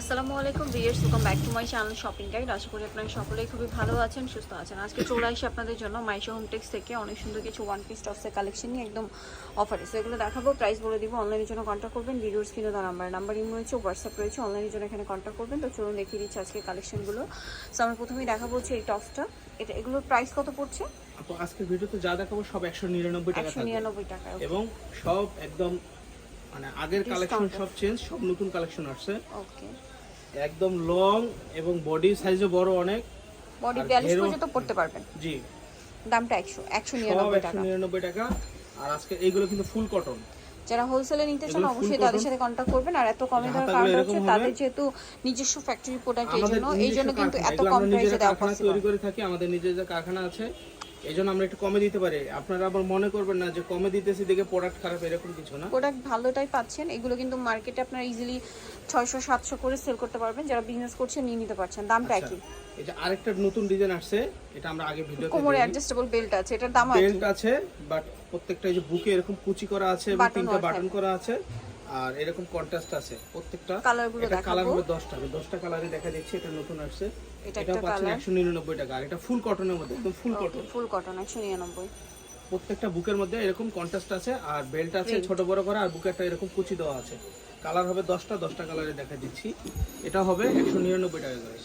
আসসালামু আলাইকুম viewers welcome back to my channel shopping guide আশা করি আপনারা সকলেই খুবই ভালো আছেন সুস্থ আছেন। আজকে চলে আসি আপনাদের জন্য মাইশো হোমটেক্স থেকে। অনেক সুন্দর কিছু ওয়ান পিস টপসের কালেকশন নিয়ে একদম অফারে সো এগুলো দেখাবো প্রাইস বলে দিব অনলাইনের জন্য কন্ট্যাক্ট করবেন। ভিডিওর স্ক্রিনে দেওয়া নাম্বার নাম্বার ইম রয়েছে হোয়াটসঅ্যাপ রয়েছে অনলাইনের জন্য এখানে কন্ট্যাক্ট করবেন। তো চলুন দেখিয়ে দিচ্ছি আজকে কালেকশনগুলো সো আমরা প্রথমেই দেখাবো হচ্ছে এই টপসটা এটা এগুলোর প্রাইস কত পড়ছে? আপু আজকের ভিডিওতে যা দেখাবো সব একশো নিরানব্বই টাকা একশো নিরানব্বই টাকা এবং সব একদম মানে আগের কালেকশন সব চেঞ্জ সব নতুন কালেকশন আসছে। ওকে একদম লং এবং বডি সাইজও বড় অনেক। বডি আর বিয়াল্লিশ ঘেরও- পর্যন্ত পড়তে পারবেন। জি। দামটা একশো একশো সব নিরানব্বই একশো টাকা। নিরানব্বই টাকা। আর আজকে এইগুলো কিন্তু ফুল কটন যারা হোলসেলে নিতে চান অবশ্যই তাদের সাথে কন্ট্যাক্ট করবেন। আর এত কমে দেওয়ার কারণ হচ্ছে তাদের যেহেতু নিজস্ব ফ্যাক্টরি প্রোডাক্ট এই জন্য এই জন্য কিন্তু এত কম প্রাইসে নিজেরা দেওয়া পসিবল তৈরি করে থাকি আমাদের নিজেদের কারখানা আছে। এই জন্য আমরা একটু কমে দিতে পারি। আপনারা আবার মনে করবেন না যে কমে দিতেছি দেখে প্রোডাক্ট খারাপ এরকম কিছু না। প্রোডাক্ট ভালোটাই পাচ্ছেন। এগুলো কিন্তু মার্কেটে আপনারা ইজিলি ছয়শো সাতশো করে সেল করতে পারবেন। যারা বিজনেস করছেন নিয়ে নিতে পারছেন। দামটা আচ্ছা, একই। এই আরেকটা নতুন ডিজাইন আসছে এটা আমরা আগে ভিডিওতে কোমরে অ্যাডজাস্টেবল বেল্ট আছে এটার দাম একই। বেল্ট আছে বাট প্রত্যেকটা এই যে বুকে এরকম কুচি করা আছে এবং Button তিনটা বাটন করা আছে। আর এরকম কন্ট্রাস্ট আছে। প্রত্যেকটা কালারগুলো দেখাবো। হবে 10টা আমি 10টা কালারে দেখা দিচ্ছি এটা নতুন আসছে। এটা পাচ্ছেন কালার 199 টাকা। আর এটা ফুল কটনের মধ্যে একদম ফুল কটন ফুল কটন একশো নিরানব্বই। প্রত্যেকটা বুকের মধ্যে এরকম কন্ট্রাস্ট আছে আর বেল্ট আছে ছোট বড় করা আর বুকে একটা এরকম কুচি দেওয়া আছে। কালার হবে 10টা 10টা কালারে দেখা দিচ্ছি। এটা হবে 199 টাকা করে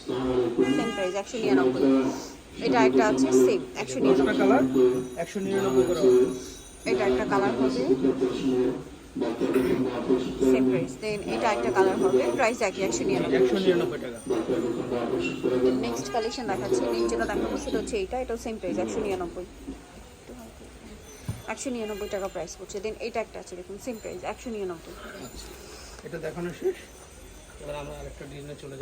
সেম প্রাইস এটা একটা আছে সেম একশো 10টা নিরানব্বই কালার 199 করে এটা একটা কালার হবে। সেম প্রাইস দেন এটা একটা কালার হবে প্রাইস একই একশো নিরানব্বই টাকা। নেক্সট কালেকশন দেখাচ্ছি নেক্সট যেটা দেখাবো সেটা হচ্ছে এইটা এটাও সেম প্রাইস একশো নিরানব্বই। একশো নিরানব্বই টাকা প্রাইস পড়ছে। দেন এটা একটা আছে দেখুন সেম প্রাইস একশো নিরানব্বই। আচ্ছা এটা দেখানো শেষ?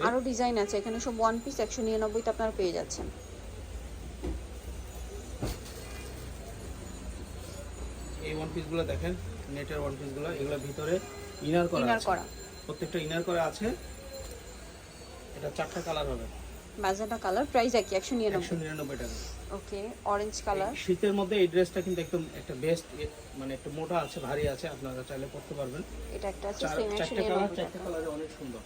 আরও ডিজাইন আছে এখানে সব ওয়ান পিস একশো নিরানব্বইতে আপনারা পেয়ে যাচ্ছেন। এই ওয়ান পিসগুলো দেখেন। নেটের ওয়ান পিসগুলো এগুলো ভিতরে ইনার করা ইনার করা। প্রত্যেকটা ইনার করা আছে। এটা চারটা কালার হবে। ম্যাজেন্টা কালার প্রাইস একই একশো একশো নিরানব্বই নিরানব্বই টাকা ওকে অরেঞ্জ কালার শীতের মধ্যে এই ড্রেসটা কিন্তু একদম একটা বেস্ট মানে একটু মোটা আছে ভারী আছে আপনারা চাইলে পরতে পারবেন। এটা একটা আছে সেম একশো কালার নিরানব্বই টাকা। অনেক সুন্দর।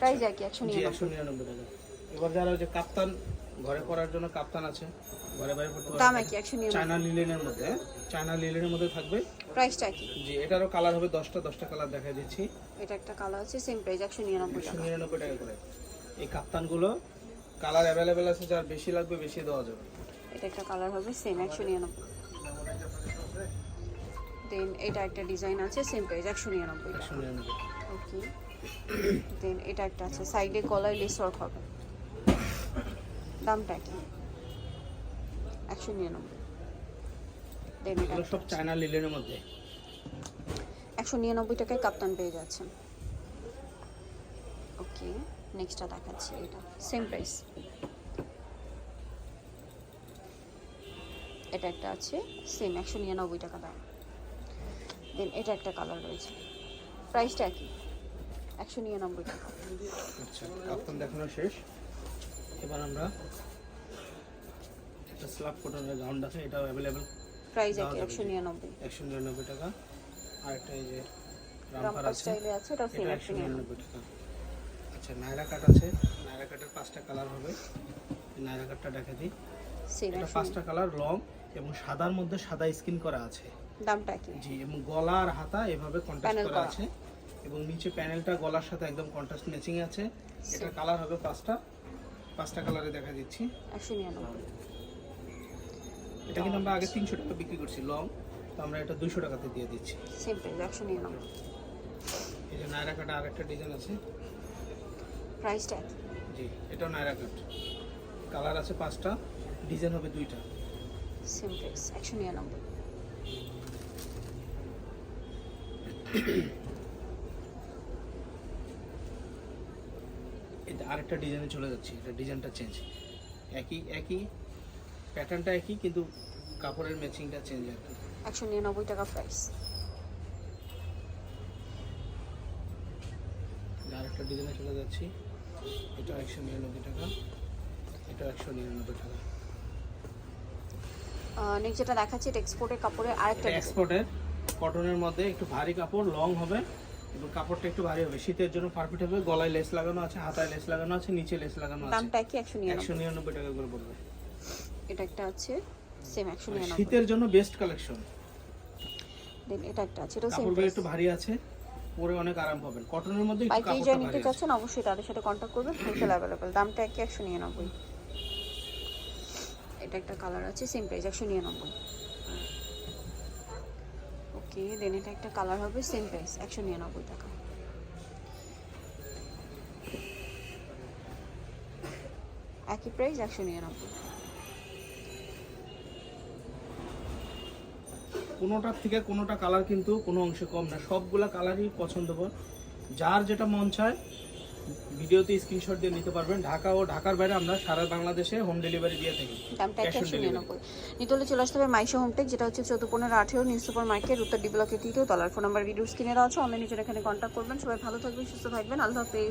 প্রাইস একই একশো জি একশো নিরানব্বই টাকা। এবার যারা ওই যে কাপ্তান ঘরে পরার জন্য কাপ্তান আছে। ঘরে বাইরে পড়তে দাম একই একশো নিরানব্বই। চায়না লিলেনের মধ্যে? চায়না লিলেনের মধ্যে থাকবে। প্রাইসটা একই। জি এটারও কালার হবে দশটা দশটা কালার দেখাই দিচ্ছি। এটা একটা কালার আছে সেম প্রাইস একশো নিরানব্বই একশো টাকা। নিরানব্বই টাকা করে। এই কাপ্তানগুলো কালার অ্যাভেলেবেল আছে যার বেশি লাগবে বেশি দেওয়া যাবে। এটা একটা কালার হবে সেম একশো নিরানব্বই। দেন এটা একটা ডিজাইন আছে সেম প্রাইস একশো নিরানব্বই টাকা। একশো নিরানব্বই। ওকে দেন এটা একটা আছে সাইডে কলার লেস ওয়ার্ক হবে। দামটা কি? একশো নিরানব্বই। এগুলো সব চায়না লিলেনের মধ্যে। একশো নিরানব্বই টাকায় কাপ্তান পেয়ে যাচ্ছেন। ওকে নেক্সটটা দেখাচ্ছি এটা। সেম প্রাইস এটা একটা আছে সেম একশো নিরানব্বই টাকা দাম। দেন এটা একটা কালার রয়েছে। প্রাইসটা একই একশো নিরানব্বই টাকা। আচ্ছা কাপ্তান দেখানো শেষ। এবার আমরা একটা স্ল্যাব কটনের গাউন্ড আছে এটাও অ্যাভেলেবেল প্রাইস একই যাবে। একশো নিরানব্বই। একশো নিরানব্বই টাকা। আর একটা এই যে রামপার আছে সেম এটা একশো একশো নিরানব্বই নিরানব্বই টাকা। আচ্ছা নায়রা কাট আছে। নায়রা কাটের পাঁচটা কালার হবে। নায়রা কাটটা দেখা দিই। এটা পাঁচটা কালার লং এবং সাদার মধ্যে সাদা স্কিন করা আছে। দামটা একই। জি এবং গলা আর হাতা এভাবে কন্ট্রাস্ট করা। আছে। এবং নিচে প্যানেলটা গলার সাথে একদম কন্ট্রাস্ট ম্যাচিং আছে। এটা কালার হবে পাঁচটা। পাঁচটা কালারে দেখা দিচ্ছি। একশো নিরানব্বই। এটা কিন্তু আমরা আগে তিনশো টাকা বিক্রি করছি লং তো আমরা এটা দুশো টাকাতে দিয়ে দিচ্ছি। সেম প্রাইস একশো নিরানব্বই। এই যে নায়রা কাটা আরেকটা ডিজাইন আছে। প্রাইসটা একই জি এটাও নায়রা কাট কালার আছে পাঁচটা ডিজাইন হবে দুইটা। সেম প্রাইস একশো নিরানব্বই। এটা আরেকটা ডিজাইনে চলে যাচ্ছি এটা ডিজাইনটা চেঞ্জ একই একই প্যাটার্নটা একই কিন্তু কাপড়ের ম্যাচিংটা চেঞ্জ আর কি। একশো নিরানব্বই টাকা প্রাইস আরেকটা ডিজাইনে চলে যাচ্ছি এটা একশো নিরানব্বই টাকা এটা একশো নিরানব্বই টাকা। নেক্সট যেটা দেখাচ্ছি এটা এক্সপোর্টের কাপড়ের আরেকটা এক্সপোর্টের কটনের মধ্যে একটু ভারী কাপড় লং হবে। এবং কাপড়টা একটু ভারী হবে। শীতের জন্য পারফেক্ট হবে। গলায় লেস লাগানো আছে হাতায় লেস লাগানো আছে নিচে লেস লাগানো আছে। দামটা কি একশো নিরানব্বই? একশো নিরানব্বই টাকা করে পড়বে। এটা একটা আছে সেম একশো আর নিরানব্বই। শীতের জন্য বেস্ট কালেকশন দেন এটা একটা আছে এটাও সেম কাপড়গুলো একটু ভারী আছে পরে অনেক আরাম পাবেন। কটনের মধ্যে একটু কাপড়টা যা নিতে চাচ্ছেন অবশ্যই তাদের সাথে কন্ট্যাক্ট করবেন হোলসেল অ্যাভেলেবেল দামটা একশো নিরানব্বই। এটা একটা কালার আছে সেম প্রাইস একশো নিরানব্বই। ওকে দেন এটা একটা কালার হবে সেম প্রাইস একশো নিরানব্বই টাকা। একই প্রাইস একশো নিরানব্বই কোনোটার থেকে কোনোটা কালার কিন্তু কোনো অংশে কম না, সবগুলা কালারই পছন্দ কর যার যেটা মন চায় ভিডিওতে স্ক্রিনশট দিয়ে নিতে পারবেন। ঢাকা ও ঢাকার বাইরে আমরা সারা বাংলাদেশে হোম ডেলিভারি দিয়ে থাকি। দামটা একশো নিরানব্বই। নিতলে চলে আসতে হবে মাইশো হোমটেক যেটা হচ্ছে চৌদ্দ পনেরো আঠেরো নিউ সুপার মার্কেট উত্তর ডি ব্লকের তৃতীয় তলার ফোন নাম্বার ভিডিও স্ক্রিনে দেওয়া আছে অনলাইনে জন্য এখানে কন্ট্যাক্ট করবেন সবাই ভালো থাকবেন সুস্থ থাকবেন আল্লাহ হাফেজ।